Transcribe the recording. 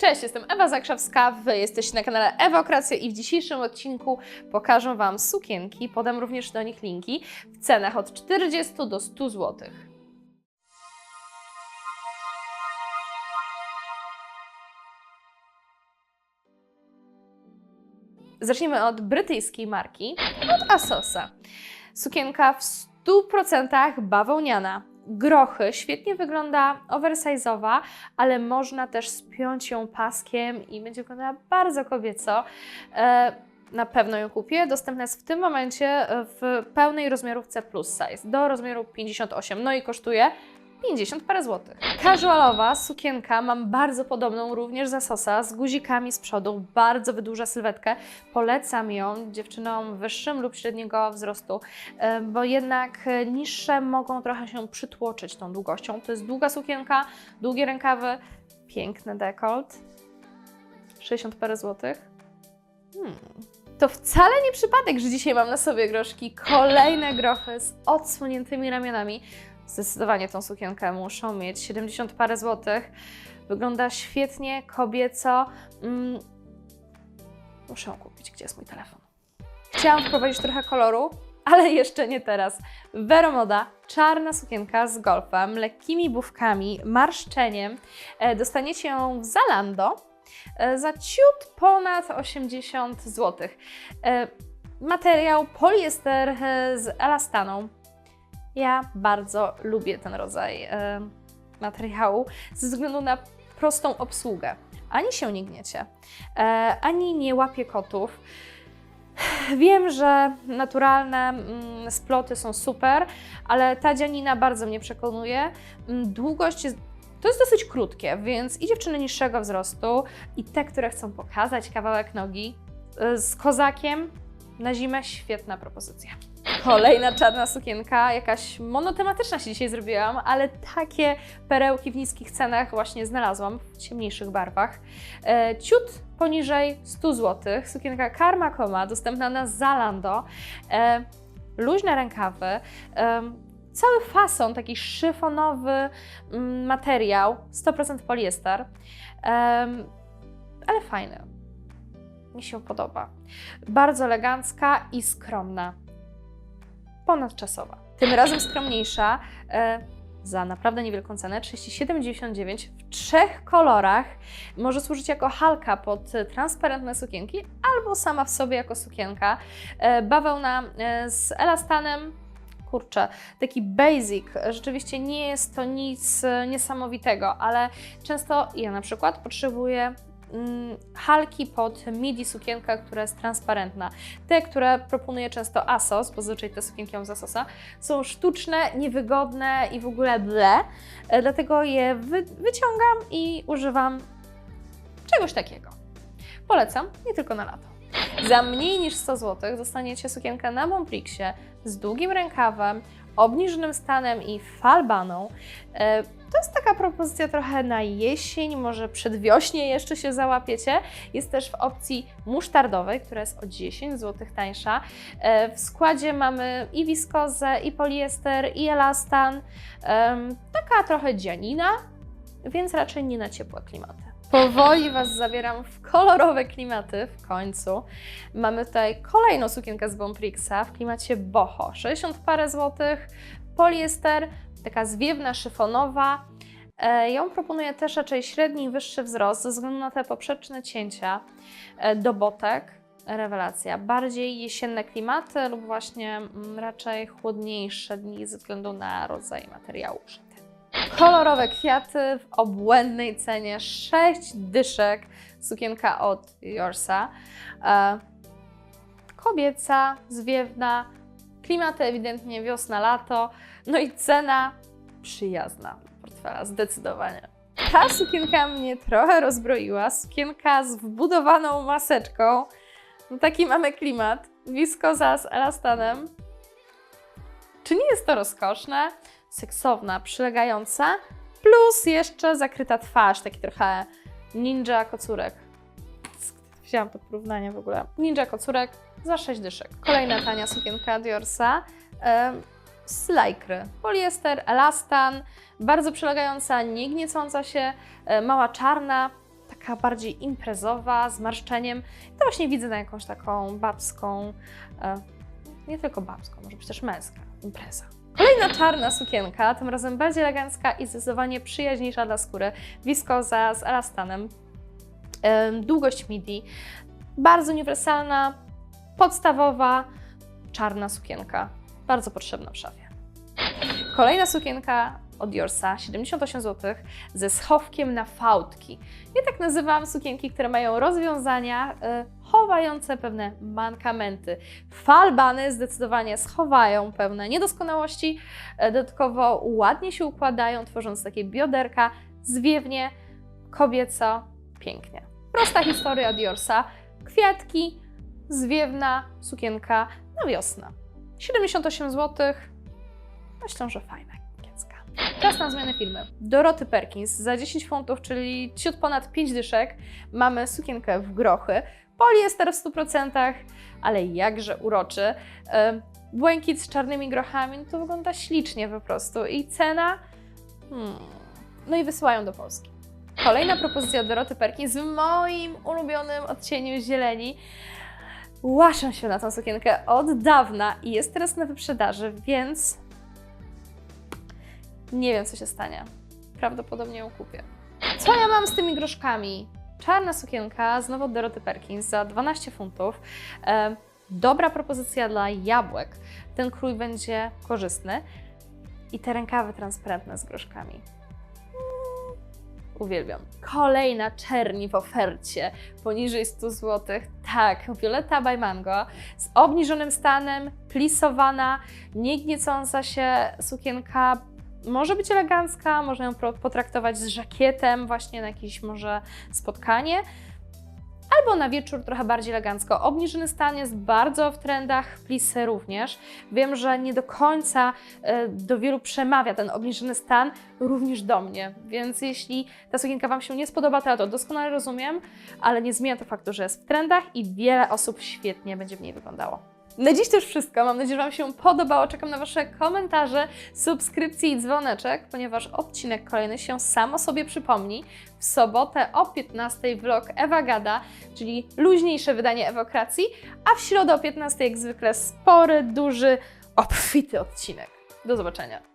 Cześć, jestem Ewa Zakrzewska, Wy jesteście na kanale Ewa Okracja i w dzisiejszym odcinku pokażę Wam sukienki, podam również do nich linki w cenach od 40 do 100 zł. Zacznijmy od brytyjskiej marki, od Asosa. Sukienka w 100% bawełniana. Grochy, świetnie wygląda oversize'owa, ale można też spiąć ją paskiem i będzie wyglądała bardzo kobieco. E, na pewno ją kupię. Dostępna jest w tym momencie e, w pełnej rozmiarówce plus size do rozmiaru 58, no i kosztuje 50 parę złotych. Casualowa sukienka, mam bardzo podobną również za Sosa, z guzikami z przodu, bardzo wydłuża sylwetkę. Polecam ją dziewczynom wyższym lub średniego wzrostu, e, bo jednak e, niższe mogą trochę się przytłoczyć tą długością. To jest długa sukienka, długie rękawy, piękny dekolt. 60 parę złotych. Hmm. To wcale nie przypadek, że dzisiaj mam na sobie groszki. Kolejne grochy z odsłoniętymi ramionami. Zdecydowanie tą sukienkę muszą mieć 70 parę złotych. Wygląda świetnie, kobieco. Mm. Muszę kupić. Gdzie jest mój telefon? Chciałam wprowadzić trochę koloru, ale jeszcze nie teraz. Veromoda, czarna sukienka z golfem, lekkimi bufkami, marszczeniem. E, Dostaniecie ją w Zalando e, za ciut ponad 80 zł. Materiał poliester e, z elastaną. Ja bardzo lubię ten rodzaj e, materiału ze względu na prostą obsługę. Ani się nie gniecie, e, ani nie łapie kotów. Wiem, że naturalne mm, sploty są super, ale ta dzianina bardzo mnie przekonuje. Mm, Długość jest, to jest dosyć krótkie, więc i dziewczyny niższego wzrostu, i te, które chcą pokazać kawałek nogi y, z kozakiem na zimę, świetna propozycja. Kolejna czarna sukienka, jakaś monotematyczna się dzisiaj zrobiłam, ale takie perełki w niskich cenach właśnie znalazłam w ciemniejszych barwach. E, ciut poniżej 100 zł. Sukienka Karma Koma, dostępna na Zalando. E, luźne rękawy. E, cały fason, taki szyfonowy mm, materiał, 100% poliester. Ale fajny. Mi się podoba. Bardzo elegancka i skromna. Ponadczasowa. Tym razem skromniejsza. E, za naprawdę niewielką cenę 37,99 w trzech kolorach. Może służyć jako halka pod transparentne sukienki albo sama w sobie jako sukienka. E, bawełna e, z elastanem. Kurczę, taki basic. Rzeczywiście nie jest to nic e, niesamowitego, ale często ja na przykład potrzebuję halki pod midi sukienkę, która jest transparentna. Te, które proponuje często ASOS, bo zazwyczaj te sukienki mam z ASOSa, są sztuczne, niewygodne i w ogóle ble, e, dlatego je wy wyciągam i używam czegoś takiego. Polecam, nie tylko na lato. Za mniej niż 100 zł dostaniecie sukienkę na Bonprixie z długim rękawem, obniżonym stanem i falbaną. To jest taka propozycja trochę na jesień, może przedwiośnie jeszcze się załapiecie. Jest też w opcji musztardowej, która jest o 10 zł tańsza. E, W składzie mamy i wiskozę, i poliester, i elastan. Taka trochę dzianina, więc raczej nie na ciepłe klimaty. Powoli Was zabieram w kolorowe klimaty w końcu. Mamy tutaj kolejną sukienkę z Bonprixa w klimacie boho. 60 parę złotych, poliester, taka zwiewna, szyfonowa. E, Ją proponuję też raczej średni i wyższy wzrost ze względu na te poprzeczne cięcia e, do botek. Rewelacja. Bardziej jesienne klimaty lub właśnie mm, raczej chłodniejsze dni ze względu na rodzaj materiału uszyty. Kolorowe kwiaty w obłędnej cenie 6 dyszek. Sukienka od Yorsa. E, kobieca, zwiewna, klimaty ewidentnie wiosna, lato. No i cena przyjazna portfela, zdecydowanie. Ta sukienka mnie trochę rozbroiła. Sukienka z wbudowaną maseczką. No taki mamy klimat. Wiskoza z elastanem. Czy nie jest to rozkoszne? Seksowna, przylegająca, plus jeszcze zakryta twarz, taki trochę ninja kocurek. Wzięłam to porównanie w ogóle. Ninja kocurek za 6 dyszek. Kolejna tania sukienka Diorsa. em, Z lajkry. Poliester, elastan, bardzo przylegająca, nie gniecąca się, e, mała czarna, tak taka bardziej imprezowa, z marszczeniem. To właśnie widzę na jakąś taką babską, e, nie tylko babską, może być też męska impreza. Kolejna czarna sukienka, tym razem bardziej elegancka i zdecydowanie przyjaźniejsza dla skóry. Wiskoza z elastanem. Długość midi, bardzo uniwersalna, podstawowa, czarna sukienka. Bardzo potrzebna w szafie. Kolejna sukienka od Diorsa, 78 zł, ze schowkiem na fałdki. Ja tak nazywam sukienki, które mają rozwiązania y, chowające pewne mankamenty. Falbany zdecydowanie schowają pewne niedoskonałości, e, dodatkowo ładnie się układają, tworząc takie bioderka, zwiewnie, kobieco, pięknie. Prosta historia Diorsa, kwiatki, zwiewna sukienka na wiosnę. 78 zł, myślę, że fajna kiecka. Czas na zmianę filmy. Doroty Perkins za 10 funtów, czyli ciut ponad 5 dyszek, mamy sukienkę w grochy. Poliester w 100%, ale jakże uroczy. Błękit z czarnymi grochami, no to wygląda ślicznie po prostu. I cena? Hmm. No i wysyłają do Polski. Kolejna propozycja Doroty Perkins w moim ulubionym odcieniu zieleni. Łaszę się na tą sukienkę od dawna i jest teraz na wyprzedaży, więc nie wiem, co się stanie. Prawdopodobnie ją kupię. Co ja mam z tymi groszkami? Czarna sukienka, znowu od Doroty Perkins za 12 funtów. E, dobra propozycja dla jabłek. Ten krój będzie korzystny. I te rękawy transparentne z groszkami. Uwielbiam. Kolejna czerni w ofercie poniżej 100 zł. Tak, Violeta by Mango z obniżonym stanem, plisowana, niegniecąca się sukienka. Może być elegancka, można ją potraktować z żakietem, właśnie na jakieś może spotkanie. Albo na wieczór trochę bardziej elegancko. Obniżony stan jest bardzo w trendach, plisy również. Wiem, że nie do końca e, do wielu przemawia ten obniżony stan, również do mnie. Więc jeśli ta sukienka Wam się nie spodoba, to ja to doskonale rozumiem, ale nie zmienia to faktu, że jest w trendach i wiele osób świetnie będzie w niej wyglądało. Na dziś już wszystko. Mam nadzieję, że Wam się podobało. Czekam na Wasze komentarze, subskrypcje i dzwoneczek, ponieważ odcinek kolejny się samo sobie przypomni. W sobotę o 15 vlog Ewa Gada, czyli luźniejsze wydanie Ewokracji, a w środę o 15 jak zwykle spory, duży, obfity odcinek. Do zobaczenia.